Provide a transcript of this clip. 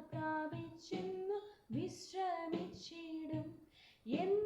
പ്രാപിച്ചെന്നു വിശ്രമിച്ചിടും. എന്ന്